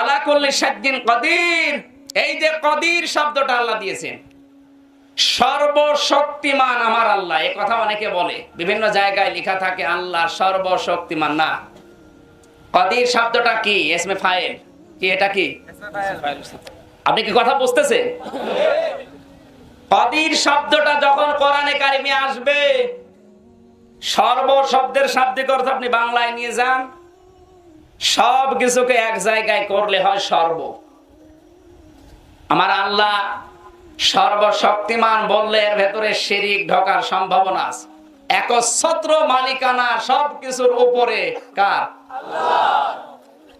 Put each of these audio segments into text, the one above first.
আলা করলে সাদ্দিন কদির। এই যে কদির শব্দটা আল্লাহ দিয়েছেন। সর্বশক্তিমান আমার আল্লাহ। এই কথা অনেকে বলে। বিভিন্ন জায়গায় লেখা থাকে আল্লাহ সর্বশক্তিমান। না। কদির শব্দটা কি? এসমে ফাইল কি এটা কি? আপনি কি কথা বুঝতেছে কদির শব্দটা যখন কোরআনে কারিমে আসবে, সর্ব শব্দের শাব্দিক অর্থ আপনি বাংলায় নিয়ে যান সব কিছুকে এক জায়গায় করলে হয় সর্ব। আমার আল্লাহ সর্বশক্তিমান বললে এর ভেতরে শিরিক ঢোকার সম্ভাবনা আছে। একচ্ছত্র মালিকানা সব কিছুর উপরে কার?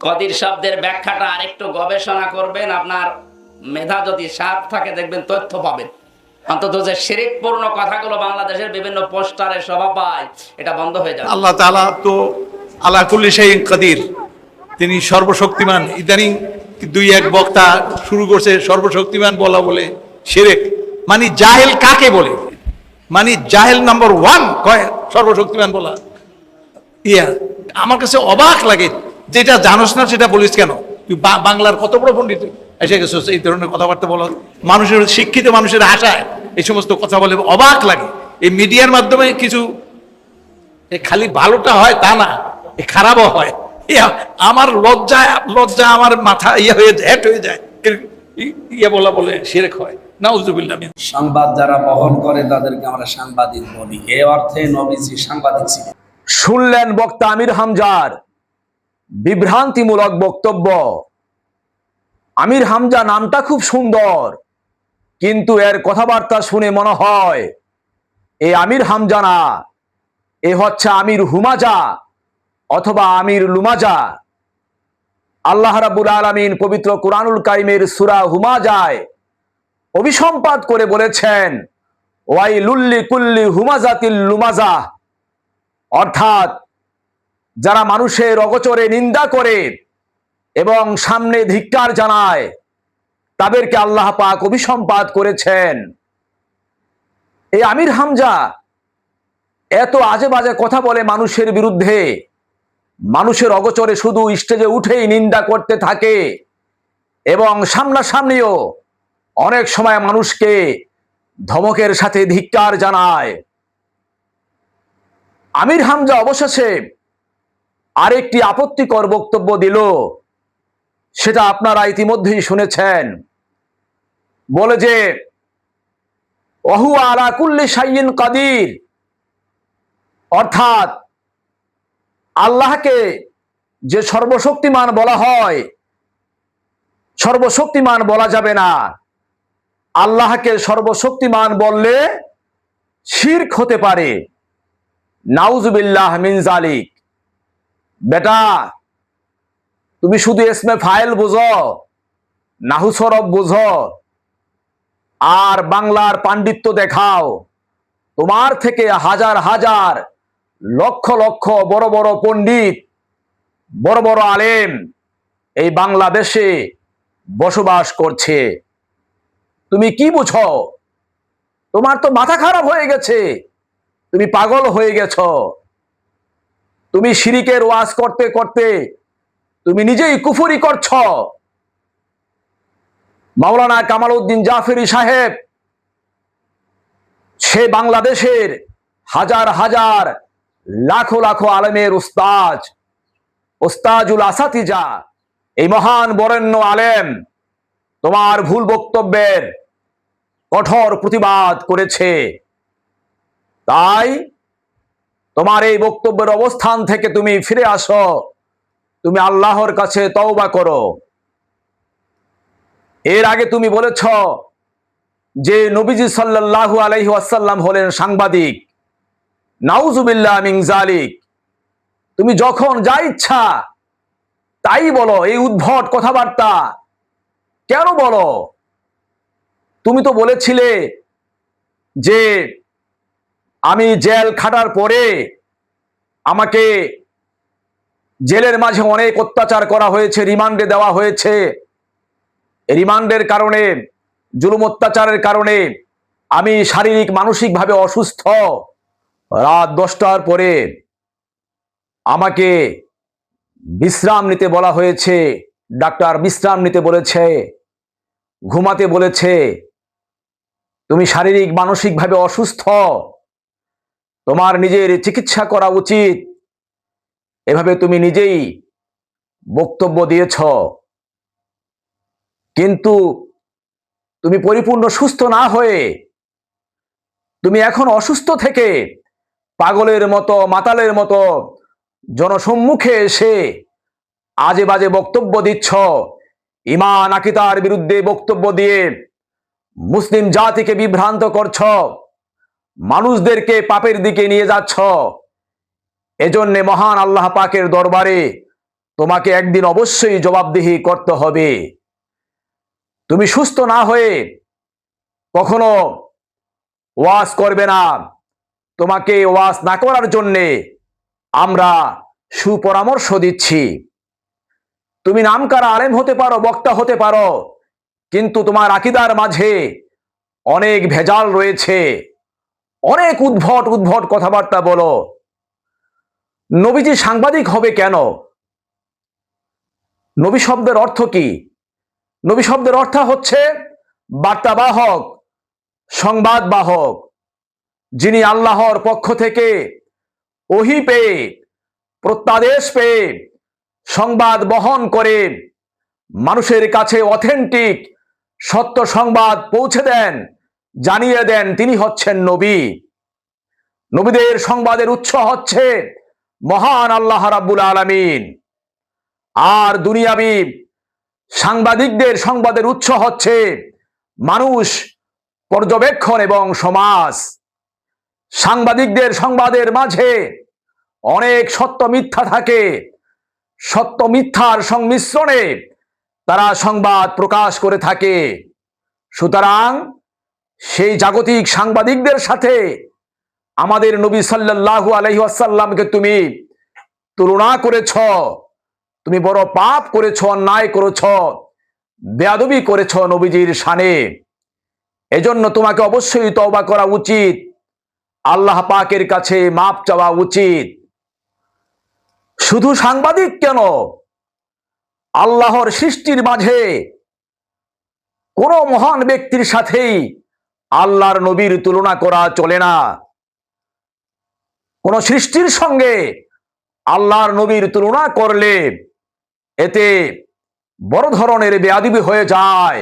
কদির শব্দের ব্যাখ্যাটা আরেকটু গবেষণা করবেন, আপনার মেধা যদি সাপ থাকে দেখবেন তথ্য পাবেন। অন্তত যে শিরিকপূর্ণ কথাগুলো বাংলাদেশের বিভিন্ন পোস্টারে শোভা পায়, এটা বন্ধ হয়ে যাবে। আল্লাহ তো আলা কুল্লি শাইইন কাদির। তিনি সর্বশক্তিমান। ইদানিং দুই এক বক্তা শুরু করছে সর্বশক্তিমান বলা বলে শিরেক মানে জাহেল কাকে বলে? মানে জাহেল নাম্বার ওয়ান কয় সর্বশক্তিমান বলা? ইয়া, আমার কাছে অবাক লাগে। যেটা জানোস না সেটা বলিস কেন? তুই বাংলার কত বড় পণ্ডিত? এসে গেছিস, এই ধরনের কথাবার্তা বলো মানুষের, শিক্ষিত মানুষের আশায় এই সমস্ত কথা বলে অবাক লাগে। এই মিডিয়ার মাধ্যমে কিছু খালি ভালোটা হয় তা না, এ খারাপও হয়। এ আমার লজ্জা লজ্জা আমার মাথা ইয়ে হয়ে যায় হয়ে যায়। ইয়ে বলা বলে সেরেক হয়। না উজুবিল্লাহ সংবাদ যারা বহন করে তাদেরকে আমরা সাংবাদিক বলি। এ অর্থে নবীজি সাংবাদিক ছিলেন। শুনলেন বক্তা আমির হামজার বিভ্রান্তিমূলক বক্তব্য। আমির হামজা নামটা খুব সুন্দর কিন্তু এর কথাবার্তা শুনে মনে হয় এ আমির হামজা না এ হচ্ছে আমির হুমাজা। অথবা আমির লুমাজা। আল্লাহ রাবুল আলমিন পবিত্র কোরআনুল কাইমের সুরা হুমাজায় অভিসম্পাদ করে বলেছেন ওয়াই লুল্লি কুল্লি হুমাজাতিল লুমাজা। অর্থাৎ, যারা মানুষের অগচরে নিন্দা করে এবং সামনে ধিক্কার জানায়, তাদেরকে আল্লাহ পাক অভিসম্পাদ করেছেন। এই আমির হামজা এত আজে বাজে কথা বলে মানুষের বিরুদ্ধে মানুষের অগচরে শুধু স্টেজে উঠেই নিন্দা করতে থাকে। এবং সামনাসামনিও অনেক সময় মানুষকে ধমকের সাথে ধিক্কার জানায়। আমির হামজা অবশেষে আরেকটি আপত্তিকর বক্তব্য দিল। সেটা আপনারা ইতিমধ্যেই শুনেছেন। বলে যে অহু আলা কুল্লি সাইয়িন কাদির। অর্থাৎ আল্লাহকে যে সর্বশক্তিমান বলা হয়, সর্বশক্তিমান বলা যাবে না। আল্লাহকে সর্বশক্তিমান বললে শির্ক হতে পারে। নাউজুবিল্লাহ মিন জালিক বেটা, তুমি শুধু এসমে ফাইল বুঝো নাহু সরব বুঝো, আর বাংলার পাণ্ডিত্য দেখাও। তোমার থেকে হাজার হাজার লক্ষ লক্ষ বড় বড় পণ্ডিত, বড় বড় আলেম এই বাংলাদেশে বসবাস করছে। তুমি কি বুঝো? তোমার তো মাথা খারাপ হয়ে গেছে। তুমি পাগল হয়ে গেছ। তুমি শিরিকের ওয়াজ করতে করতে তুমি নিজেই কুফুরি করছ। মাওলানা কামাল উদ্দিন জাফরি সাহেব, সে বাংলাদেশের হাজার হাজার লাখো লাখো আলেমের উস্তাজ ওস্তাজুল আসাতিজা, এই মহান বরেণ্য আলেম তোমার ভুল বক্তব্যের কঠোর প্রতিবাদ করেছে। তাই তোমার এই বক্তব্যের অবস্থান থেকে তুমি ফিরে আসো, তুমি আল্লাহর কাছে তওবা করো। এর আগে তুমি বলেছ যে নবীজি সাল্লাল্লাহু আলাইহি ওয়াসাল্লাম হলেন সাংবাদিক। নাউজুবিল্লাহ তুমি যখন যা ইচ্ছা, তাই বলো, এই উদ্ভট কথাবার্তা। কেন বলো? তুমি তো বলেছিলে যে আমি জেল খাটার পরে আমাকে জেলের মাঝে অনেক অত্যাচার করা হয়েছে, রিমান্ডে দেওয়া হয়েছে। রিমান্ডের কারণে, জুলুম অত্যাচারের কারণে আমি শারীরিক, মানসিকভাবে অসুস্থ। রাত দশটার পরে আমাকে বিশ্রাম নিতে বলা হয়েছে। ডাক্তার বিশ্রাম নিতে বলেছে, ঘুমাতে বলেছে। তুমি শারীরিক, মানসিকভাবে অসুস্থ। তোমার নিজের চিকিৎসা করা উচিত। এভাবে তুমি নিজেই বক্তব্য দিয়েছ। কিন্তু তুমি পরিপূর্ণ সুস্থ না হয়ে তুমি এখন অসুস্থ থেকে পাগলের মতো, মাতালের মতো জনসম্মুখে এসে আজে বাজে বক্তব্য দিচ্ছ। ইমান আকিতার বিরুদ্ধে বক্তব্য দিয়ে মুসলিম জাতিকে বিভ্রান্ত করছ। মানুষদেরকে পাপের দিকে নিয়ে যাচ্ছ। এজন্যে মহান আল্লাহ পাকের দরবারে তোমাকে একদিন অবশ্যই জবাবদিহি করতে হবে। তুমি সুস্থ না হয়ে কখনো ওয়াজ করবে না। তোমাকে ওয়াজ না করার জন্যে আমরা সুপরামর্শ দিচ্ছি। তুমি নামকারা আলেম হতে পারো, বক্তা হতে পারো, কিন্তু তোমার আকিদার মাঝে অনেক ভেজাল রয়েছে। অনেক উদ্ভট উদ্ভট কথাবার্তা বলো। নবীজি সাংবাদিক হবে কেন? নবী শব্দের অর্থ কি? নবী শব্দের অর্থ হচ্ছে বার্তাবাহক সংবাদ বাহক যিনি আল্লাহর পক্ষ থেকে ওহি পেয়ে, প্রত্যাদেশ পেয়ে সংবাদ বহন করে, মানুষের কাছে অথেন্টিক সত্য সংবাদ পৌঁছে দেন, জানিয়ে দেন তিনি হচ্ছেন নবী। নবীদের সংবাদের উৎস হচ্ছে মহান আল্লাহ রাব্বুল আলামিন। আর দুনিয়াবি সাংবাদিকদের সংবাদের উৎস হচ্ছে মানুষ, পর্যবেক্ষণ এবং সমাজ। সাংবাদিকদের সংবাদের মাঝে অনেক সত্য মিথ্যা থাকে। সত্য মিথ্যার সংমিশ্রণে তারা সংবাদ প্রকাশ করে থাকে। সুতরাং সেই জাগতিক সাংবাদিকদের সাথে আমাদের নবী সাল্লাল্লাহু আলহি আসাল্লামকে তুমি তুলনা করেছ, তুমি বড় পাপ করেছ, অন্যায় করেছ, বেয়াদবি করেছ নবীজির শানে। এজন্য তোমাকে অবশ্যই তওবা করা উচিত। আল্লাহ পাকের কাছে মাপ চাওয়া উচিত। শুধু সাংবাদিক কেন? আল্লাহর সৃষ্টির মাঝে কোন মহান ব্যক্তির সাথেই আল্লাহর নবীর তুলনা করা চলে না। কোন সৃষ্টির সঙ্গে আল্লাহর নবীর তুলনা করলে এতে বড় ধরনের বেয়াদিবি হয়ে যায়,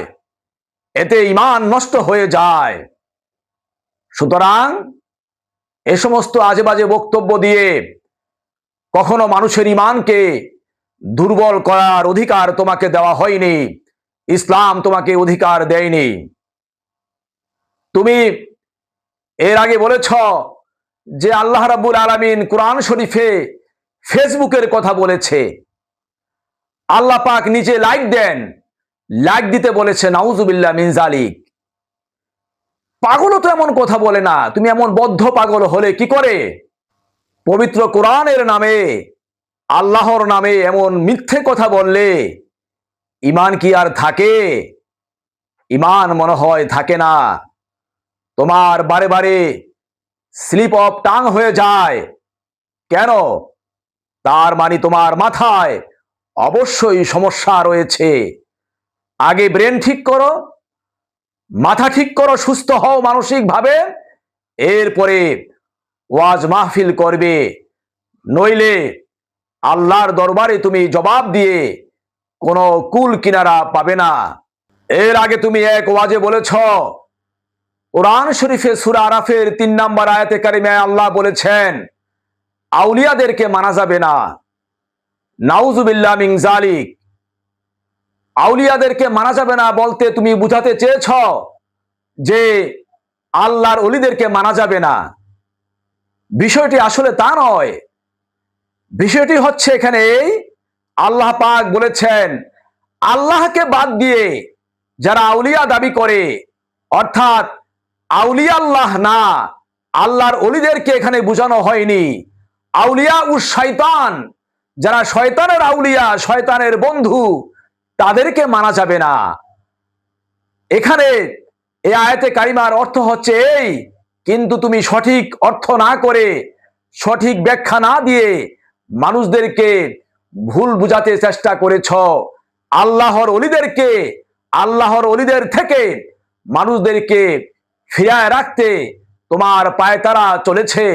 এতে ইমান নষ্ট হয়ে যায়। সুতরাং এ সমস্ত আজে বাজে বক্তব্য দিয়ে কখনো মানুষের ইমানকে দুর্বল করার অধিকার তোমাকে দেওয়া হয়নি, ইসলাম তোমাকে অধিকার দেয়নি। তুমি এর আগে বলেছ যে আল্লাহ রাব্বুল আলামিন কোরআন শরীফে ফেসবুকের কথা বলেছে। আল্লাহ পাক নিজে লাইক দেন, লাইক দিতে বলেছে, নাউজুবিল্লাহ মিন জালিক পাগলও তো এমন কথা বলে না। তুমি এমন বদ্ধ পাগল হলে কি করে? পবিত্র কোরআনের নামে, আল্লাহর নামে এমন মিথ্যে কথা বললে ইমান কি আর থাকে? ইমান মনে হয় থাকে না। তোমার বারে বারে স্লিপ অফ টাং হয়ে যায়। কেন? তার মানে তোমার মাথায় অবশ্যই সমস্যা রয়েছে। আগে ব্রেন ঠিক করো মাথা ঠিক করো, সুস্থ হও মানসিকভাবে। এরপরে ওয়াজ মাহফিল করবে। নইলে আল্লাহর দরবারে তুমি জবাব দিয়ে কোনো কুল কিনারা পাবে না। এর আগে তুমি এক ওয়াজে বলেছ, কোরআন শরীফে সুরা আরাফের তিন নম্বর আয়াতে কারিমায় আল্লাহ বলেছেন, আউলিয়াদেরকে মানা যাবে না। নাউজুবিল্লাহ মিং জালিক আউলিয়াদেরকে মানা যাবে না বলতে তুমি বুঝাতে চেয়েছ যে আল্লাহর অলিদেরকে মানা যাবে না? বিষয়টি আসলে তা নয়। বিষয়টি হচ্ছে এখানে আল্লাহ পাক বলেছেন, আল্লাহকে বাদ দিয়ে যারা আউলিয়া দাবি করে, অর্থাৎ আউলিয়া আল্লাহ না, আল্লাহর অলিদেরকে এখানে বোঝানো হয়নি। আউলিয়া উ শয়তান, যারা শয়তানের আউলিয়া, শয়তানের বন্ধু তাদেরকে মানা যাবে না। এখানে এই আয়াতে কারিমার অর্থ হচ্ছে এই, কিন্তু তুমি সঠিক অর্থ না করে, সঠিক ব্যাখ্যা না দিয়ে মানুষদেরকে ভুল বুঝাতে চেষ্টা করেছ। আল্লাহর অলিদেরকে, আল্লাহর অলিদের থেকে মানুষদেরকে ফিরায় রাখতে তোমার পায়তারা চলেছে,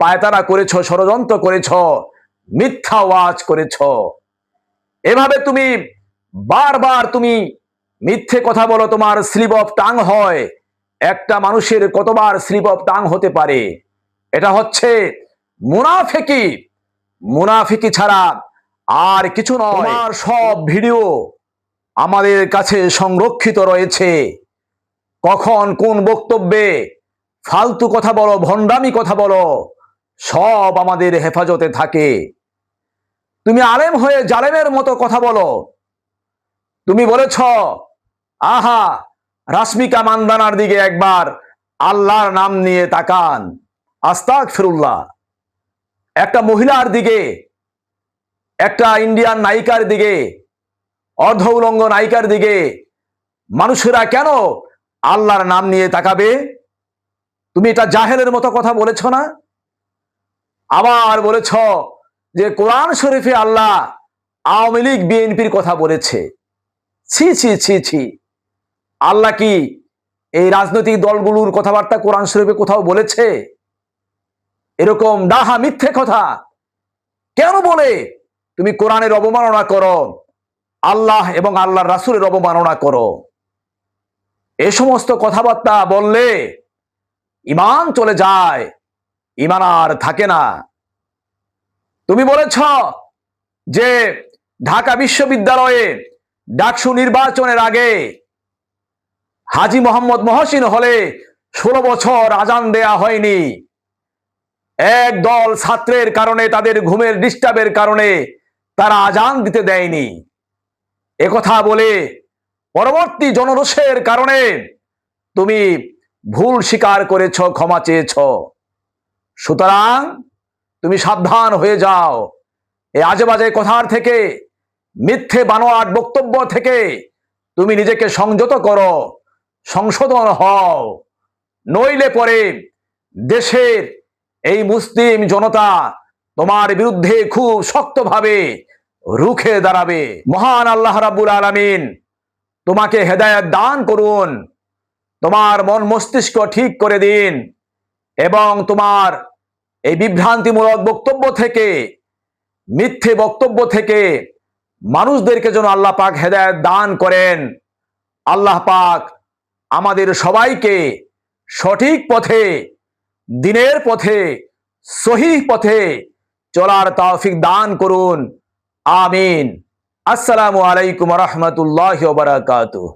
পায়তারা করেছ, ষড়যন্ত্র করেছ, মিথ্যা ওয়াজ করেছ। এভাবে তুমি বারবার তুমি মিথ্যে কথা বলো, তোমার স্লিপ অফ টাং হয়। একটা মানুষের কতবার স্লিপ অফ টাং হতে পারে? এটা হচ্ছে মুনাফেকি। মুনাফিকি ছাড়া আর কিছু নয়। তোমার সব ভিডিও আমাদের কাছে সংরক্ষিত রয়েছে। কখন কোন বক্তব্যে ফালতু কথা বলো, ভণ্ডামি কথা বলো, সব আমাদের হেফাজতে থাকে। তুমি আলেম হয়ে জালেমের মতো কথা বলো তুমি বলেছ, আহা, রাশ্মিকা মান্দানার দিকে একবার আল্লাহর নাম নিয়ে তাকান। আস্তাক ফিরুল্লাহ একটা মহিলার দিকে, একটা ইন্ডিয়ান নায়িকার দিকে অর্ধ উলঙ্গ নায়িকার দিকে মানুষেরা কেন আল্লাহর নাম নিয়ে তাকাবে? তুমি এটা জাহেলের মতো কথা বলেছ না? আবার বলেছ যে কোরআন শরীফে আল্লাহ আওয়ামী লীগ বিএনপির কথা বলেছে। ছি ছি ছি ছি। আল্লাহ কি এই রাজনৈতিক দলগুলোর কথাবার্তা কোরআন শরীফে কোথাও বলেছে? এরকম ডাহা মিথ্যে কথা কেন বলে? তুমি কোরআনের অবমাননা করো, আল্লাহ এবং আল্লাহর রাসূলের অবমাননা করো। এ সমস্ত কথাবার্তা বললে ইমান চলে যায় ইমান আর থাকে না। তুমি বলেছ যে ঢাকা বিশ্ববিদ্যালয়ে ডাকসু নির্বাচনের আগে হাজি মোহাম্মদ মহসিন হলে ষোলো বছর আজান দেয়া হয়নি। এক দল ছাত্রের কারণে, তাদের ঘুমের ডিস্টার্বের কারণে তারা আজান দিতে দেয়নি। একথা বলে পরবর্তী জনরোষের কারণে তুমি ভুল স্বীকার করেছ, ক্ষমা চেয়েছ। সুতরাং তুমি সাবধান হয়ে যাও। এই আজে বাজে কথার থেকে মিথ্যে বানোয়াট বক্তব্য থেকে তুমি নিজেকে সংযত করো, সংশোধন হও। নইলে পরে দেশের এই মুসলিম জনতা তোমার বিরুদ্ধে খুব শক্তভাবে রুখে দাঁড়াবে। মহান আল্লাহ রাব্বুল আলামিন তোমাকে হেদায়েত দান করুন, তোমার মন মস্তিষ্ক ঠিক করে দিন এবং তোমার এই বিভ্রান্তিমূলক বক্তব্য থেকে, মিথ্যে বক্তব্য থেকে মানুষদেরকে যেন আল্লাহ পাক হেদায়ত দান করেন। আল্লাহ পাক আমাদের সবাইকে সঠিক পথে, দিনের পথে সহিহ পথে চলার তৌফিক দান করুন। আমিন। আসসালামু আলাইকুম রহমতুল্লাহ বারাকাতুহ।